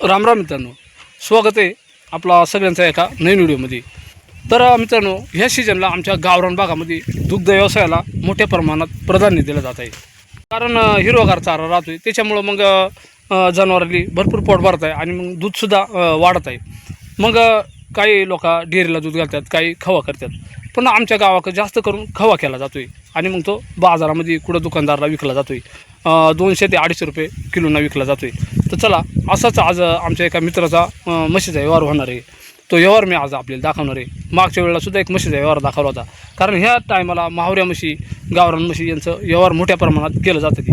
राम राम मित्रांनो. स्वागत आहे आपला सगळ्यांचा एका नवीन व्हिडिओमध्ये. तर मित्रांनो ह्या सीजनला आमच्या गावरान भागामध्ये दुग्ध व्यवसायाला मोठ्या प्रमाणात प्राधान्य दिलं जात आहे. कारण हिरवगार हिरवागार चारा आहे त्याच्यामुळं मग अ, जनावरांनी भरपूर पोट भरत आहे आणि मग दूधसुद्धा वाढत आहे मग काही लोक डेअरीला दूध घालतात काही खवा करतात. पण आमच्या गावाकडे जास्त करून खवा केला जातोय. आणि मग तो बाजारामध्ये कुठं दुकानदाराला विकला जातोय. आहे दोनशे ते अडीचशे रुपये किलोना विकला जातोय. तर चला असाच आज आमच्या एका मित्राचा म्हशीचा व्यवहार होणार आहे. तो व्यवहार मी आज आपल्याला दाखवणार आहे. मागच्या वेळेला सुद्धा एक म्हशीचा व्यवहार दाखवला होता. कारण ह्या टायमाला माहुऱ्या म्हशी गावरान म्हशी यांचं व्यवहार मोठ्या प्रमाणात केलं जातं ती.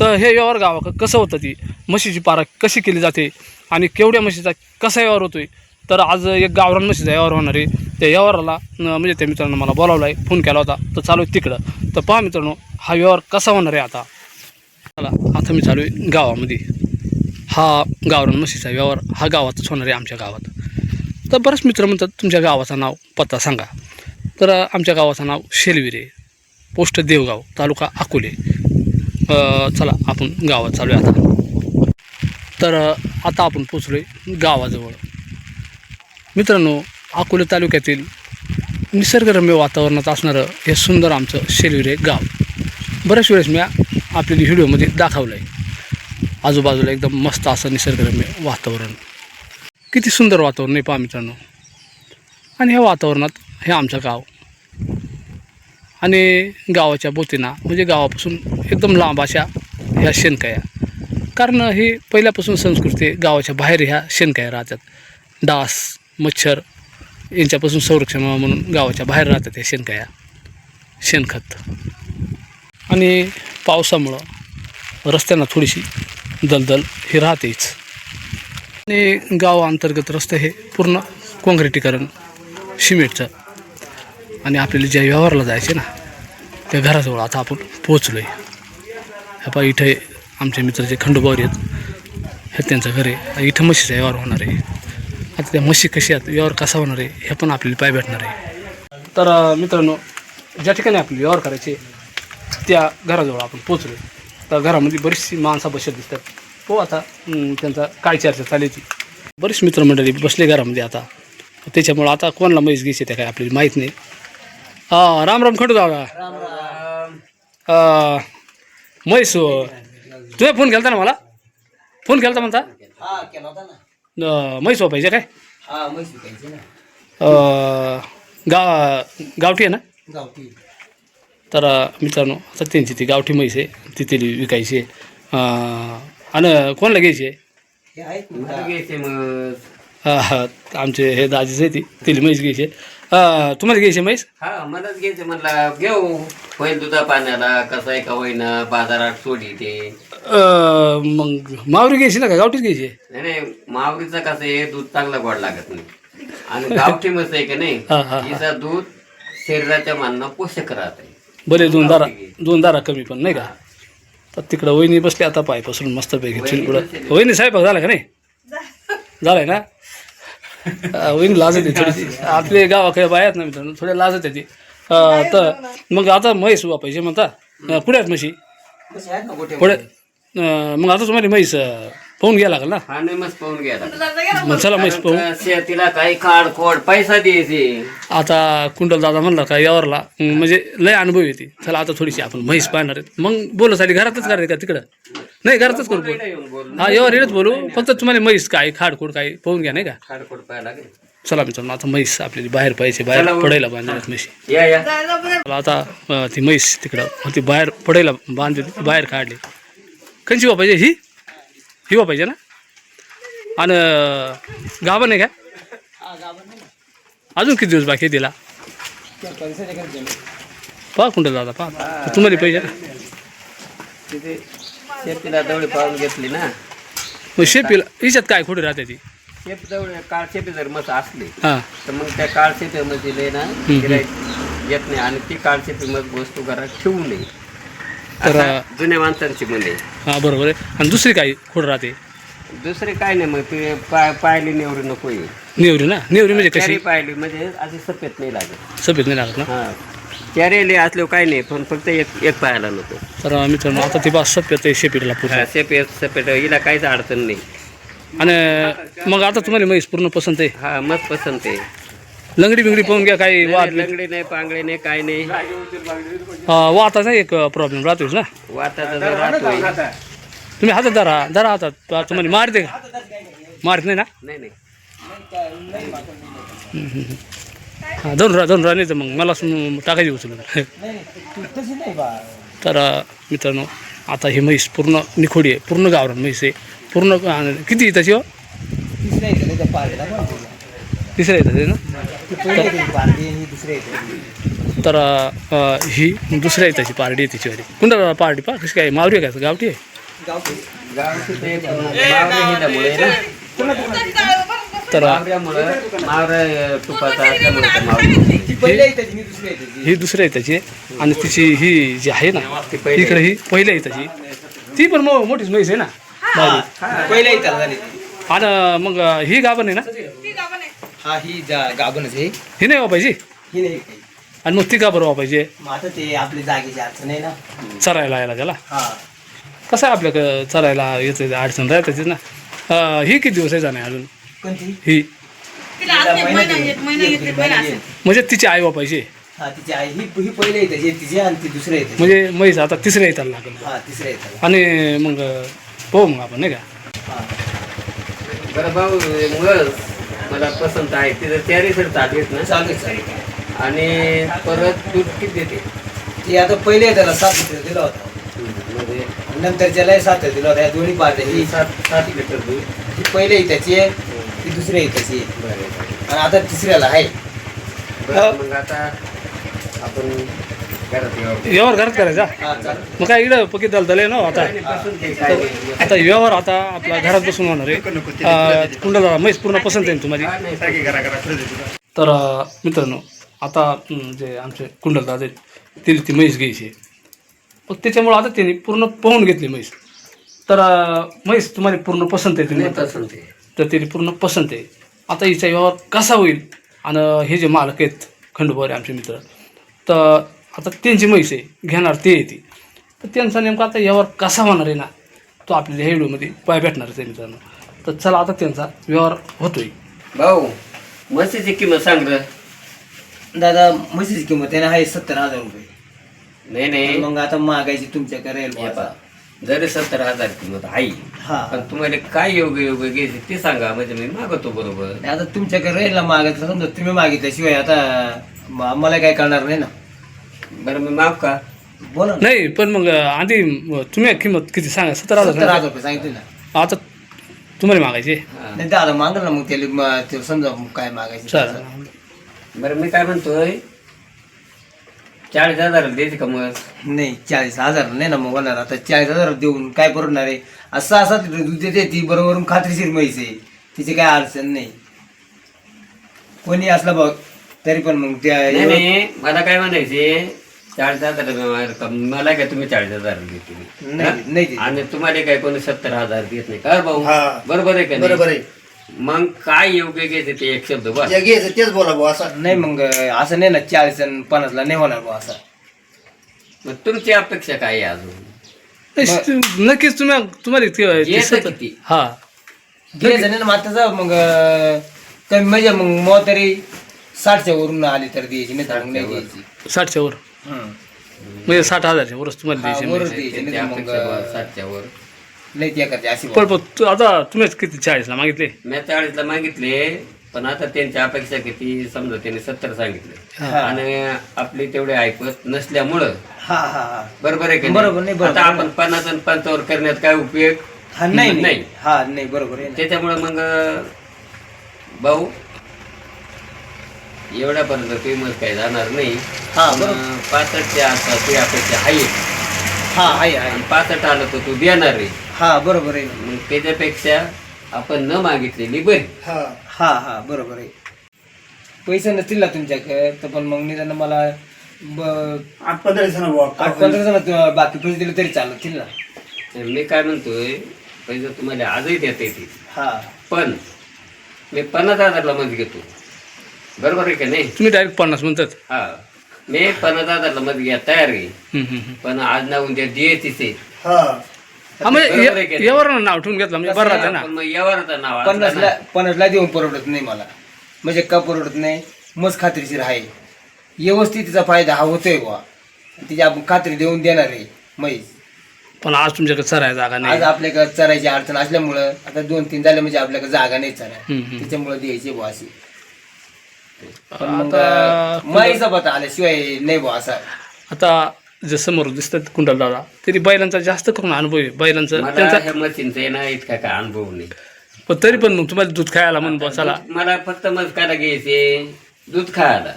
तर हे व्यवहार गावाकडं कसं होतं ती? म्हशीची पारख कशी केली जाते? आणि केवढ्या म्हशीचा कसा व्यवहार होतोय? तर आज एक गावरान म्हशीचा व्यवहार होणार. आहे त्या व्यवहाराला म्हणजे त्या मित्रांनो मला बोलावला आहे फोन केला होता. तर चालू आहे तिकडं. तर पहा मित्रांनो हा व्यवहार कसा होणार आहे आता? चला आता मी चालू आहे गावामध्ये. हा गावरान म्हशीचा व्यवहार हा गावातच होणार आहे आमच्या गावात. तर बरेच मित्र म्हणतात तुमच्या गावाचं नाव पत्ता सांगा. तर आमच्या गावाचं नाव शेलविरे पोस्ट देवगाव तालुका अकोले. चला आपण गावात चालू आहे आता. तर आता आपण पोचलो आहे गावाजवळ. मित्रांनो अकोले तालुक्यातील निसर्गरम्य वातावरणात असणारं हे सुंदर आमचं शेलविरे गाव. बऱ्याच वेळेस मी आपल्या व्हिडिओमध्ये दाखवलं आहे आजूबाजूला एकदम मस्त असं निसर्गरम्य वातावरण. किती सुंदर वातावरण आहे पहा मित्रांनो. आणि ह्या वातावरणात हे आमचं गाव. आणि गावाच्या बोतींना म्हणजे गावापासून एकदम लांब अशा ह्या शेणकाया. कारण ही पहिल्यापासून संस्कृती गावाच्या बाहेर ह्या शेणकाया राहतात. डास मच्छर यांच्यापासून संरक्षण व्हावं म्हणून गावाच्या बाहेर राहतात त्या शेणकाया शेणखत. आणि पावसामुळं रस्त्यांना थोडीशी दलदल ही राहतेच. आणि गावाअंतर्गत रस्ते हे पूर्ण काँक्रिटीकरण सिमेंटचं आणि आपल्याला ज्या व्यवहाराला जायचे ना त्या घराजवळ आता आपण पोचलो आहे ह्या पा इथे आमचे मित्र जे खंडोबावर आहेत हे त्यांचं घर आहे. इथं म्हशीचा व्यवहार होणार आहे. आता त्या म्हशी कशी आहेत व्यवहार कसा होणार आहे हे पण आपल्याला पाय भेटणार आहे. तर मित्रांनो ज्या ठिकाणी आपले व्यवहार करायचे त्या घराजवळ आपण पोचलो तर घरामध्ये बरीचशी माणसं बसत दिसतात. हो आता त्यांचा काय चर्चा चालायची. बरीच मित्रमंडळी बसले घरामध्ये आता. त्याच्यामुळं आता कोणाला म्हैस घ्यायची त्या काय आपल्याला माहीत नाही. हा राम राम खंडू दादा हा, म्हैस तुझ्या फोन केलता ना मला? फोन केलता म्हणता? केला होता ना. म्हैस पाहिजे काय? हा म्हैस ना. गा गावठी आहे ना? गावठी. तर मित्रांनो आता त्यांची ती गावठी म्हैस आहे. ती तिला विकायची आहे. अं, आणि कोणाला घ्यायची आहे? आमचे हे दाजीच आहे ती. तिला म्हैस घ्यायची आहे. अं, तुम्हाला घ्यायची म्हैस? हा मलाच घ्यायचे. म्हणला घेऊ. होईल दुधा पाण्याला. कसं आहे का होईना? बाजारात सोडी ते. अं, मग मावरी घ्यायची ना का? गावठीच घ्यायची? नाही नाही. मावरीचं कसं आहे दूध चांगलं गोड लागत नाही. आणि गावठी मस्त आहे का नाही हा, हा, हा. हिचं दूध शरीराच्या मानना पोषक राहत. आहे बरे दोन दारा दोन दारा कमी पण नाही का? तर तिकडं वहिनी बसली आता पायपासून मस्तपैकी चिनकुडं वहिनी साहेब झाला का नाही? झालाय ना? वहिनी लाजत आहे थोडीशी. आपले गावाकडे बायात ना मित्रांनो थोड्या लाजत आहे ती. अं, तर मग आता म्हैस वापायची म्हणता. अं, पुढे आहेत म्हशी? कसे आहेत ना गोठे पुढे अं, मग आता तुम्हाला म्हैस पाहून घ्यायला लागेल ना. हा नाही मस्त पाहून मग चला म्हैस पाहू. कारण शेतीला काही खाड खोड पैसा द्यायचे. आता कुंडल दादा म्हणला का यावरला. म्हणजे लय अनुभव येते चला आता थोडीशी आपण म्हैस पाहणार आहेत. मग बोलू घरातच करायचं का तिकडं? नाही घरातच करू बोल. हा यावर येणंच बोलू. फक्त तुम्हाला म्हैस काय खाडखोड काय पाहून घ्या नाही का? खोड पाहायला लागेल. चला मित्रांनो आता म्हैस आपल्याला बाहेर पाहिजे बाहेर पडायला बांधणार म्हशी. या या. चला आता अं, ती म्हैस तिकडं होती बाहेर पडायला बांधली बाहेर काढली. कंची पाहिजे ही? ही पाहिजे ना? आणि गाभण आहे का? अजून किती दिवस बाकी तिला? पहा कुंडल दादा पहा. तुम्हाला पाहिजे दवडी पाळून घेतली ना. मग शेपीला हिच्यात काय खोडी राहते ती? शेप दवडी काळ शेपी जर मत असली हां. तर मग त्या काळ शेतीमध्ये लय ना येत नाही. आणि ती काळ शेती मग वस्तू घरात ठेवू नये. तर- जुन्या माणसांची म्हणे हां बरोबर आहे. आणि दुसरी काय खोड राहते? दुसरे काय नाही मग ते पाय पायली नेवरी नको आहे. नेवरी ना? नेवरी म्हणजे कशी? पायली म्हणजे अशी सफेद नाही लागत. सफेद नाही लागत ना? हा. चारेले असल्यावर काय नाही पण फक्त एक एक पायाला नको. तर मित्रांनो आता ती बा सप्य ते शेपीला पूर्ण हा, सफेद सफेद हिला काहीच अडचण नाही. आणि मग आता तुम्हाला म्हैस पूर्ण पसंत आहे? हा मग पसंत आहे. लंगडी बिंगडी पाहून घ्या काही वाद लंगडी नाही पांगडी नाही काय नाही. हा, वाताचा एक प्रॉब्लेम राहतोच ना. वाताचा जर राहतोय. तुम्ही हातात धरा धरा हातात. पहा, तुम्हाला मारते का? मारत नाही ना? नाही नाही. हा राहा धरून राहा नाही तर मग मला असं टाकायची उचलून तर अं, मित्रांनो आता ही म्हैस पूर्ण निखोडी आहे पूर्ण गावरान म्हैस आहे. पूर्ण अं, किती त्याची हो? तिसऱ्या येतात आहे ना? तर ही दुसऱ्या येताची पारडी आहे तिची वाली पारडी पा कशी काय मावरी आहे का गावठी आहे? तर ही दुसऱ्या येताची आहे आणि तिची ही जी आहे ना इकडे ही पहिल्या येताची. ती पण मोठीच म्हैस आहे ना. पहिल्या झाली. आणि मग ही गाभण आहे ना? हा ही जा- गाभणच आहे. ही नाही वापायची ही नाही काही. आणि मग ती का बरं वापायची मग आता ते आपली जागेची अडचण आहे ना. चरायला यायला त्याला? हा. कसं आहे आपल्याकडं चरायला येतं अडचण राहताची ना? अं, ही किती दिवस आहे जाणे अजून? कोणती? ही. तिला आज एक महिना एक महिना येते महिना असेल म्हणजे तिची आई वापायची हा तिची आई. ही ही पहिल्या येते तिची आणि ती येते. म्हणजे म्हैस आता तिसऱ्या येताला लागेल. हा तिसऱ्या येतात आणि मग पाहू मग आपण नाही का? हा. बरं भाऊ मुळं मला पसंत आहे. तिथं तयारी सर चालू आहेत ना. चालू आहे. आणि परत दूध किती देते? ती आता पहिले त्याला सात लिटर दिला होता. म्हणजे नंतर त्याला सात दिला होता या दोन्ही पार्ट्या ही सात सात लिटर दूध. ही पहिल्या इथ्याची आहे ती दुसऱ्या इथ्याची आहे. बरं. आणि आता तिसऱ्याला आहे. बरं मग आता आपण व्यवहार घरात करायचा? मग काय इकडं पकी दलदल आहे ना आता. आता व्यवहार आता आपला घरात बसून होणार आहे. कुंडला म्हैस पूर्ण पसंत आहे ना तुम्हाला? तर मित्रांनो आता जे आमचे कुंडल दादा आहेत तिने ती म्हैस घ्यायची. मग त्याच्यामुळं आता त्यांनी पूर्ण पाहून घेतली म्हैस. तर म्हैस तुम्हाला पूर्ण पसंत आहे तर त्यांनी पूर्ण पसंत आहे. आता हिचा व्यवहार कसा होईल? आणि हे जे मालक आहेत खंडोबारे आमचे मित्र तर आता त्यांची म्हैस आहे घेणार ते येते तर त्यांचा नेमका आता व्यवहार कसा होणार आहे ना तो आपल्याला ह्या व्हिडिओमध्ये पाय भेटणारच आहे मित्रांनो. तर चला आता त्यांचा व्यवहार होतोय. भाऊ म्हशीची किंमत सांग र. दादा म्हशीची किंमत आहे ना आहे सत्तर हजार रुपये. नाही नाही. मग आता मागायची तुमच्याकडे राहील हे बुवा. पहा, आता. जरी सत्तर हजार किंमत आहे हा. पण तुम्हाला काय योग्य योग्य घ्यायचे ते सांगा म्हणजे मी मागवतो बरोबर. आता तुमच्याकडे राहील ना मागायचं समजा तुम्ही मागितल्याशिवाय आता म- मला काय कळणार नाही ना. बरं मी माफ का बोला ना. नाही पण मग आधी तुम्ही किंमत किती सांगा? सत्तर सत्तर हजार हजार रुपये सांगितले ना. आता तुम्हाला मागायचे. नाही दादा मागल ना मग त्याला म- ते समजा मग काय मागायचं चालेल. बरं मी काय म्हणतोय चाळीस हजार द्यायचे का मग? नाही चाळीस हजार नाही ना मग होणार. आता चाळीस हजार देऊन काय परवडणार आहे? असं असं तिथं दूध देते ती बरोबर खात्रीशीर म्हैस आहे. तिची काय अडचण नाही. कोणी असलं बघ तरी पण मग त्या नाही नाही मला काय म्हणायचे चाळीस हजार रक्कम मला काय तुम्ही चाळीस हजार देते नाही. नाही देत. आणि तुम्हाला काय कोणी सत्तर हजार देत नाही का भाऊ? बरोबर आहे का नाही? बरोबर आहे. मग काय योग्य घ्यायचे ते एक शब्द बस जे घ्यायचं तेच बोला भाऊ असं. नाही मग असं नाही ना चाळीस आणि पन्नासला नाही होणार बुवा असं. मग तुमची अपेक्षा काय आहे अजून? नाही, नक्कीच तुम्ही तुम्हाला इतके- येतं किती? हा. घ्यायचं नाही ना मग आता मग अं, कमी म्हणजे मग मग तरी साठच्या वरून आली तर द्यायची नाही तर मग नाही द्यायची साठच्या वर हं. म्हणजे साठ हजारच्या वरच तुम्हाला हा, द्यायचे वरच म्हणजे. द्यायची त्यांची नाही तर मग अपेक्षा अं, बस सातच्या वर नाही त्या करते अशी पण पण तू- आता तुम्हीच किती चाळीसला मागितले मी चाळीसला मागितले पण आता त्यांची अपेक्षा किती समजा त्यांनी सत्तर सांगितले हा. आणि आपली तेवढे ऐकत नसल्यामुळं हा हा हा बरोबर आहे का बरोबर नाही, बरोबर आता. आपण पन्नास आणि पंचावर करण्यात काय उपयोग हा नाही नाही. नाही हा नाही बरोबर आहे ना. त्याच्यामुळे मग अं, भाऊ एवढ्यापर्यंत फेमस काही जाणार नाही. हा, पण, बरोबर. पासष्टच्या आसपास तुझी अपेक्षा आहे. हा. आहे आहे. आणि पासष्ट आलं तर तू देणार आहे. हा बरोबर आहे. ना. मग त्याच्यापेक्षा आपण न मागितलेली बरी. हा. हा हा बरोबर आहे. पैसे नसतील ना तुमच्याकडे तर पण मग निदान मला ब- आठ पंधरा दिवसानं भाऊ आठ पंधरा जण बाकी पैसे दिले तरी चालतील ना? मी काय म्हणतोय पैसे तुम्हाला आजही देता येते हा. पण मी पन्नास हजारला मध्ये घेतो. बरोबर आहे का नाही? तुम्ही डायरेक्ट पन्नास म्हणतात. हा. मी पन्नास हजारला मध्ये घ्या तयार आहे. पण आज ना उद्या द्यायचीच आहे. हा. हा म्हणजे बरोबर आहे की या- नाही? यावर नाव ठेवून घेतलं म्हणजे बरं राहते ना. पण मग यावरचं नाव असलं पन्नासला. पन्नासला देऊन परवडत नाही मला. म्हणजे का परवडत नाही? मस्त खात्रीशीर आहे. व्यवस्थित तिचा फायदा हा होतोय बुवा. तिची आपण खात्री देऊन देणार आहे म्हैस पण आज तुमच्याकडे चराय जागा आज नाही आपल्याकडे चरायची अडचण असल्यामुळं आता दोन तीन झाले म्हणजे आपल्याकडे जागा नाही चराय हम्म, हम्म. त्याच्यामुळे द्यायची बुवा अशी. पण मग आता माईचा पत्ता आल्याशिवाय नाही बुवा असा. आता जे समोर दिसतात कुंडल दादा तरी बैलांचा जास्त करून अनुभव आहे. बैलांचं मला त्यांचा मशीनचा इतका काय अनुभव नाही. पण तरी पण मग तुम्हाला दूध खायला म्हणून बसाला दूध- मला फक्त मस्काला घ्यायचे दूध खायला.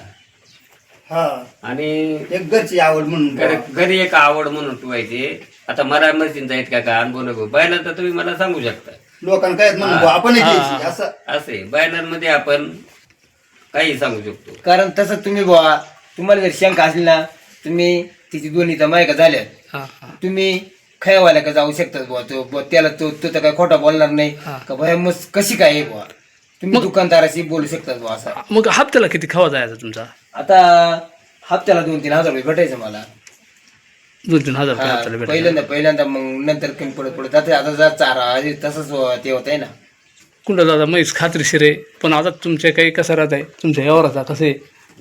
हा. आणि एक घरची आवड म्हणून घरी एक आवड म्हणून ठेवायचे. आता मला मशीनचा इतका काय अनुभव नको. बैलांचा तुम्ही मला सांगू शकता. लोकांना काय म्हणून बुवा, आपण हा, घ्यायची. असं. असे बैलांमध्ये आपण काही सांगू शकतो. कारण तसं तुम्ही बुवा तुम्हाला जर शंका असली ना तुम्ही तिची दोन्ही तर मायका झाल्यात. हा हा. तुम्ही खयावाल्या का जाऊ शकतात बुवा तो बुवा त्याला तो तो तर काय खोटा बोलणार नाही. हा. का भया मग कशी काय आहे बुवा? तुम्ही मग- दुकानदाराशी बोलू शकतात बुवा असा. मग हप्त्याला किती खावा जायचा तुमचा? आता हप्त्याला दोन तीन हजार रुपये भेटायचं मला. दोन तीन हजार रुपये हा, हप्त्याला भेटायचे. पहिल्यांदा पहिल्यांदा मग नंतर कमी पडत पडत आता आता जर चारा आधी तसंच ते होत आहे ना. कुंडल दादा म्हैस खात्रीशीर आहे पण आता तुमचे काही कसं राहत आहे? तुमच्या व्यवहाराचा कसं आहे?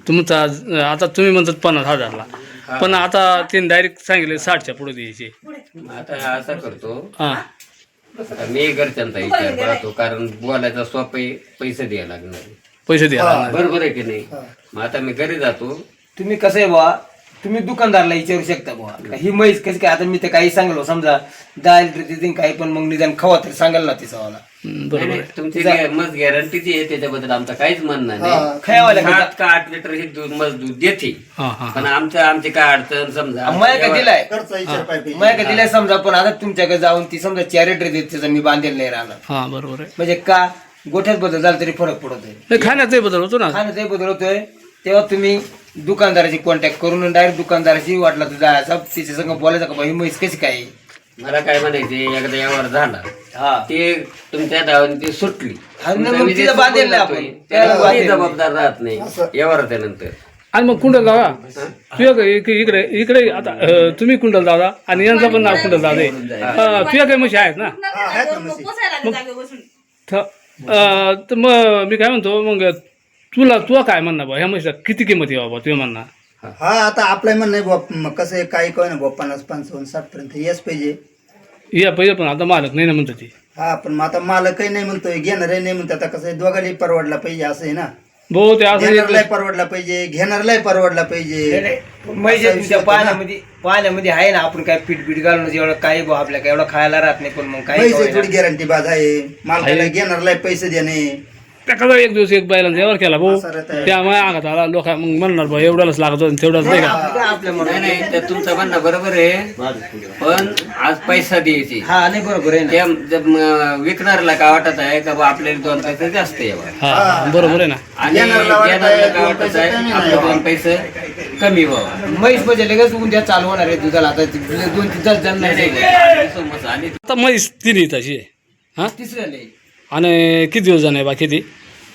तुमचा आता तुम्ही म्हणतात पन्नास हजारला. पण आता त्यांनी डायरेक्ट सांगितले साठच्या पुढे द्यायचे. आता असं करतो. हा. आता मी घरच्यांचा विचार करतो कारण बोलायचा सोपे पैसे द्यायला लागणार पैसे द्या हा. बरोबर आहे की नाही? मग आता मी घरी जातो. तुम्ही कसं आहे बुवा? तुम्ही दुकानदारला विचारू शकता बुवा. ही म्हैस कशी काय आता मी तर काही सांगलो समजा देतील काही पण मग निदान खवा तरी सांगाल ना तिचा बरोबर आहे. तुमची गॅ- गॅरंटीची आहे त्याच्याबद्दल आमचं काहीच म्हणणं हा. नाही सात का आठ लिटर ही दूध मस्त दूध देते. हा हा पण आमचं आमची काय अडचण समजा. माया का दिलाय? घरचा विचार पाहिजे. माया का दिलाय समजा पण आता तुमच्याकडे जाऊन ती समजा चार लिटर देत त्याचा मी बांधेल नाही राहणार. हा बरोबर आहे. म्हणजे का गोठ्यात बदल झाला तरी फरक पडतोय. नाही खाण्यातही बदल होतो ना. खाण्यातही बदल होतोय. तेव्हा तुम्ही दुकानदाराशी कॉन्टॅक्ट करून डायरेक्ट दुकानदाराशी वाटला तर जायचा तिच्या संग बोलायचं का बा ही म्हैस कशी काय? मला काय म्हणायचे एकदा यावर झाला हा. ते तुमच्या धावाने ती सुटली. हा, तुमचा मग विजय तिला सुटून बांधेल ना जातोय. आपण. त्याला त्याला कोणी बांधेल. जबाबदार राहत नाही. यावर त्यानंतर. आणि मग कुंडल दादा तुझ्या इकडे इकडे इकडे आता अं, तुम्ही कुंडल दादा आणि यांचं पण नाव कुंडल दादा आहे. अं, तुझ्या काही म्हशी आहेत ना? पोसायला लागेल जागेवर बसून थ- अं, तर मग मी काय म्हणतो मग तुला तुला काय म्हणणं बा? ह्या म्हशीला किती किंमत आहे बाबा? तुझ्या म्हणणं. हा आता आपलं म्हणणं आहे मग कसं आहे काही काय ना बुवा पन्नास पंचावन्न साठ पर्यंत येस पाहिजे. या पहिले पण आता मालक नाही ना म्हणतो ती. हा पण मग आता मालकही नाही म्हणतोय घेणारही नाही म्हणतो आता कसं आहे दोघांनाही परवडला पाहिजे असं आहे ना. भाऊ ते असं देणारलाही परवडला पाहिजे घेणारलाही परवडला पाहिजे. तुमच्या ना. पाण्यामध्ये पाण्यामध्ये आहे ना आपण काय पीठ पीठ घालून एवढं काही बुवा आपल्या काय एवढं खायला राहत नाही पण मग पैसे थोडी नये. गॅरंटी बाज आहे. मालकाला. घेणारलाही पैसे देणे. त्याचा एक दिवस एक बैलांचा व्यवहार केला भाऊ. त्यामुळे आघात आला लोक मग म्हणणार भाऊ एवढ्यालाच लागत होतं तेवढंच नाही का? आपल्या नाही नाही तर तुमचं म्हणणं बरोबर आहे. पण आज पैसा द्यायची. हा नाही बरोबर आहे ना. त्या म, विकणाऱ्याला काय वाटत आहे का बा आपल्याला दोन पैसे जास्त यावा हा हा, बरोबर आहे ना. आणि वाटत आहे, काय वाटत आहे आपले दोन पैसे कमी व्हावा म्हैस म्हणजे लगेच उद्या चालू होणार आहे दुधाला. आता दोन तीन तास जण नाही, नाही. नाही, आणि आता म्हैस तिन्ही तशी. आहे हा? तिसऱ्याला आहे. आणि किती दिवस जाणार बाकी ती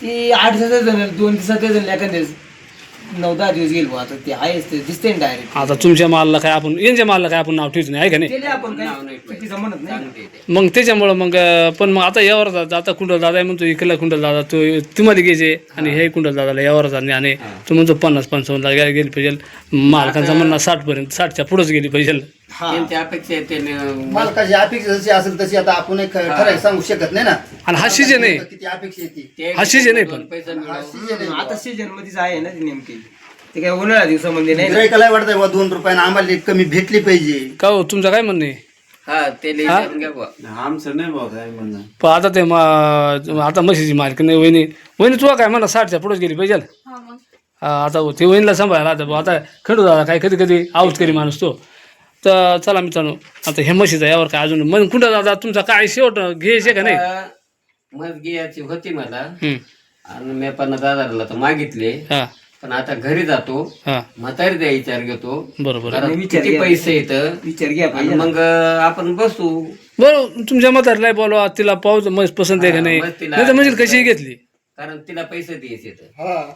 ती आठ दिवसात जण दोन दिवसात जण एखाद्या नऊ दहा दिवस गेल आता ते आहेच ते दिसते डायरेक्ट आता तुमच्या मालला काय आपण यांच्या मालला काय आपण नाव ठेवत नाही आहे का नाही? केले आपण काही चुकीचं म्हणत नाही. मग त्याच्यामुळं मग अं, पण मग आता यावर जाता आता कुंडल दादा आहे म्हणतो इकडला कुंडल दादा तो तुम्हाला घ्यायचे आणि हे. कुंडल दादाला यावर जाणे आणि तो म्हणतो पन्नास पंचावन्नला गे- गेली पाहिजे. मालकांचा म्हणणं साठ पर्यंत साठच्या पुढेच गेली पाहिजे. हा. त्यांची अपेक्षा आहे त्याने मालकाची अपेक्षा जशी असेल तशी आता आपण एक ठराविक सांगू शकत नाही ना. आणि हा सीजन आहे. किती अपेक्षा येते ते. हा season आहे दोन पण. पैसे मिळावं. हम्म, आता सीजन मध्येच आहे ना ती नेमकी. ते काय उन्हाळ्या दिवसामध्ये नाही ना. गिरायकाला वाटतंय बुवा दोन रुपयानं आम्हाला कमी भेटली पाहिजे. का हो तुमचं काय म्हणणं आहे? हा ते घ्या बुवा. पण आता ते मा- आता म्हशीची मालक नाही वहिनी वहिनी तुला काय म्हणा साठच्या पुढेच गेली पाहिजे हा मग. हा, आता ते वहिनीला सांभाळायला आता बुवा, आता खंडू दादा काय कधी कधी आऊट करी माणूस तो. तर चला मित्रांनो आता हे म्हशीचा यावर काय अजून मन कुठं दादा तुमचा काय शेवट घ्यायचे का नाही? मग घ्यायची होती मला. हम्म. आणि मी पन्नास हजारला तर मागितले. हा. पण आता घरी जातो. हा. म्हातारी द्या विचार घेतो. बरोबर. किती. पैसे येतं विचार घ्या आणि. मग आपण बसू. बरं तुमच्या मताला बोलवा तिला पाहू मग पसंत आहे का नाही? मग तिला- नाही तर म्हणजे कशी घेतली. कारण तिला पैसे द्यायचे हा.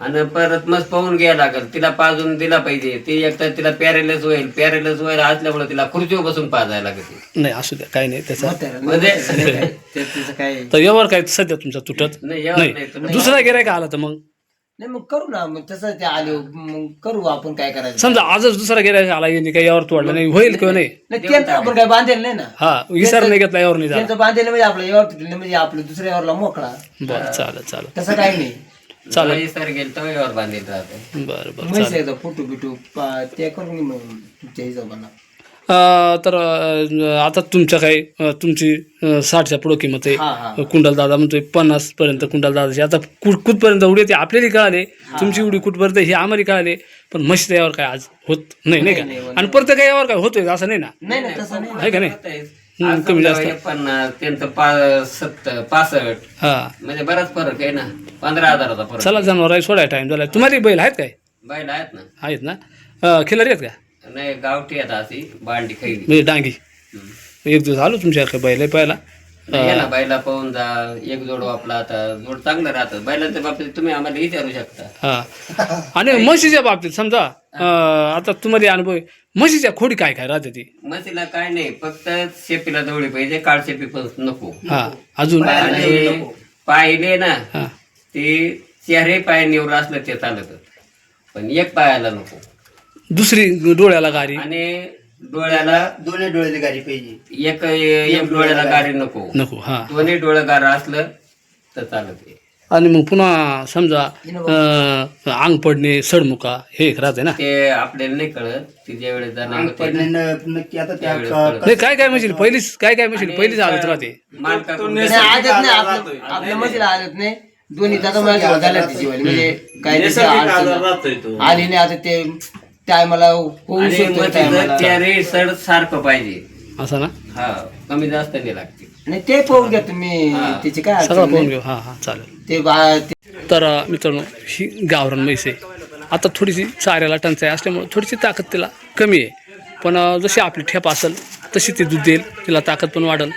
आणि परत मग पाहून घ्यायला लागेल. तिला पाजून दिला पाहिजे. ती एक तर तिला पॅरेलस होईल पॅरेलस होईल असल्यामुळे तिला खुर्चीवर बसून पाजायला लागते. नाही असू द्या काही नाही त्याचा म्हणजे ते तिचं काय तर व्यवहार काय सध्या तुमचा? तुटत? नाही नाही. नाही तुम्ही- दुसरा गिरायक आला तर मग? नाही मग करू ना मग तसं ते आले मग करू आपण काय करायचं. समजा आजच दुसरा गिरायक आला यांनी काही यावर तोडलं नाही होईल किंवा नाही? नाही त्यांचं आपण काय बांधेल नाही ना. हा विचार नाही घेतला यावर नाही झाला. त्यांचं बांधेल म्हणजे आपलं यावर तुटलं म्हणजे आपलं दुसऱ्या यावरला मोकळा. बरं चालेल चालेल. तसं काही नाही. चालेल. सर गेल तर राहते. बरं बरं फोटो बिटू पा- ते करून घे मग तुमच्या हिशोबानं. अं, तर अं, आता तुमच्या काही अं, तुमची अं, साठच्या पुढं किंमत हा, हा. आहे कुंडल दादा म्हणतोय पन्नास पर्यंत कुंडल दादाची. आता कुठ कुठपर्यंत उडी ते आपल्याला कळाले. तुमची उडी कुठपर्यंत हे आम्हाला कळाले. पण म्हशी यावर काय आज होत नाही नाही का? आणि प्रत्येक यावर काय होतोय असं नाही ना? नाही नाही तसं नाही. आहे का नाही? हम्म, कमी जास्त. पन्नास त्यांचं पा सत्तर पासष्ट. हा. म्हणजे बराच फरक आहे ना. पंधरा हजाराचा फरक चला जनावर आहे सोडाय टाइम झाला. तुम्हाला बैल आहेत काय? बैल आहेत ना. आहेत ना? अं, खिलारी आहेत का? नाही गावठी आहेत अशी बांडी खैरी म्हणजे डांगी. एक दिवस आलो तुमच्याकडे बैल पाहिला ना बैला पाहून जा एक जोड आपला आता. जोड चांगलं राहतं. बैलांच्या बाबतीत तुम्ही आम्हाला विचारू शकता. हा. आणि म्हशीच्या बाबतीत समजा अं, आता तुम्हाला अनुभव आहे. म्हशीच्या खोडी काय काय राहते ती? म्हशीला काय नाही फक्त शेपीला जवळी पाहिजे काळ शेपी पण नको. हा अजून? आणि पाहिले ना हा. ते चारही पाय निवर असलं ते चालत पण एक पायाला नको. दुसरी डोळ्याला गाडी आणि डोळ्याला दोन्ही डोळ्याची गाडी पाहिजे. एक एक डोळ्याला गाडी. नको. नको हा. दोन्ही डोळं गार असलं तर चालत आहे. आणि मग पुन्हा समजा अं, अंग पडणे सडमुका हे एक राहते ना. ते आपल्याला नाही कळत ती ज्या वेळेस जाणार होते. नक्की आता त्या. नाही काय काय म्हणशील? पहिलीच काय काय म्हणशील? पहिलीच आदत राहते. मालकाकडून नाही, आदत नाही आपलं- आपल्या म्हशीला आदत नाही. दोन्ही दादा माझ्या झाल्या तिची वाली. म्हणजे काय त्याची अडचण आली नाही आता ते टायमाला होऊ आणि शकतो मग टायमाला सारखं पाहिजे. असं ना? हा कमी जास्त नाही लागते. नाही ते पाहून घ्या तुम्ही हा. त्याची काय सगळं पाहून नाही. घेऊ. हा हा चालेल. ते बा- ते- तर अं, मित्रांनो ही गावरान म्हैस आहे. आता थोडीशी चाऱ्याला टंचाई असल्यामुळे थोडीशी ताकद तिला कमी आहे. पण अं, जशी आपली ठेप असेल तशी ती दूध देईल. तिला ताकद पण वाढेल.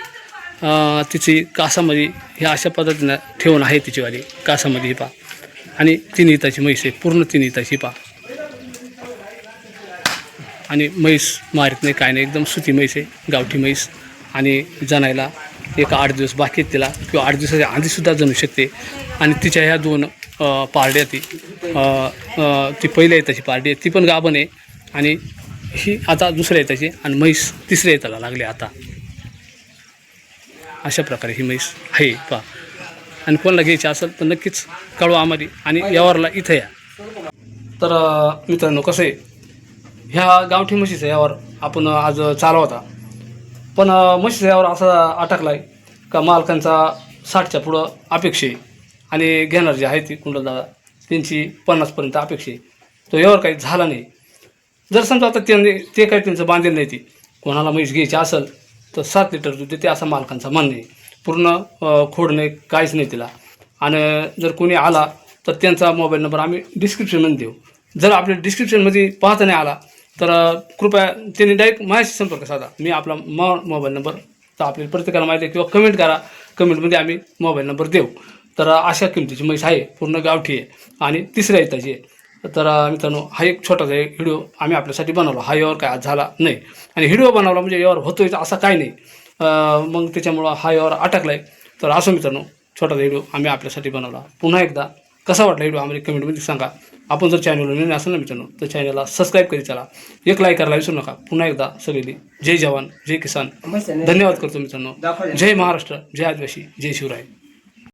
अं, तिची कासामध्ये ह्या अशा पद्धतीनं ठेवून आहे तिचीवाली. कासामध्ये ही पा आणि तीन इताची म्हैस आहे. पूर्ण तीन इताची पा आणि म्हैस मारत नाही काय नाही. एकदम सुती म्हैस आहे गावठी म्हैस. आणि जनायला एक आठ दिवस बाकी आहेत तिला. किंवा आठ दिवसाच्या आधीसुद्धा जणू शकते. आणि तिच्या ह्या दोन पारड्या ती. ती पहिल्या येताची पारडी आहे. ती पण गाभण आहे. आणि ही आता दुसऱ्या येताची आणि म्हैस तिसऱ्या येताला लागली आता. अशा प्रकारे ही म्हैस आहे. पा आणि कोणाला घ्यायची असेल तर नक्कीच कळवा आम्हाला. आणि यावरला इथं या. तर मित्रांनो कसं आहे? ह्या गावठी म्हशीचा यावर आपण आज चालू होता. पण म्हशीच्या म्हशीचा यावर असा अटकला आहे का मालकांचा साठच्या पुढं अपेक्षा आहे. आणि घेणार जे आहे ती कुंडलदादा त्यांची पन्नासपर्यंत अपेक्षा आहे. तो यावर काही झाला नाही. जर समजा आता त्यांनी ते काही त्यांचं बांधील नाही ती कोणाला म्हैस घ्यायची असेल तर सात लिटर दूध देते असा मालकांचा म्हणणं पूर्ण खोड नाही काहीच नाही तिला. आणि जर कोणी आला तर त्यांचा मोबाईल नंबर आम्ही डिस्क्रिप्शनमध्ये देऊ. जर आपल्या डिस्क्रिप्शनमध्ये पाहता नाही आला तर कृपया त्यांनी डायरेक्ट माझ्याशी संपर्क साधा. मी आपला मो मोबाईल नंबर तर आपल्याला प्रत्येकाला माहिती आहे किंवा कमेंट करा. कमेंटमध्ये आम्ही मोबाईल नंबर देऊ. तर अशा किमतीची म्हैस आहे पूर्ण गावठी आहे आणि तिसऱ्या येताची आहे. तर मित्रांनो हा एक छोटासा एक व्हिडिओ आम्ही आपल्यासाठी बनवला. हा यावर काय आज झाला नाही. आणि व्हिडिओ बनवला म्हणजे यावर होतोय असा काय नाही. मग त्याच्यामुळं हा यावर अटकला आहे तर असं मित्रांनो छोटासा व्हिडिओ आम्ही आपल्यासाठी बनवला. पुन्हा एकदा कसा वाटला व्हिडिओ आम्हाला कमेंटमध्ये सांगा. आपण जर चॅनलवर नवीन असेल ना मित्रांनो तर चॅनलला सबस्क्राईब करीत चला. एक लाईक करायला विसरू नका. पुन्हा एकदा सगळी जय जवान जय किसान? धन्यवाद करतो मित्रांनो. जय महाराष्ट्र जय आदिवासी जय शिवराय.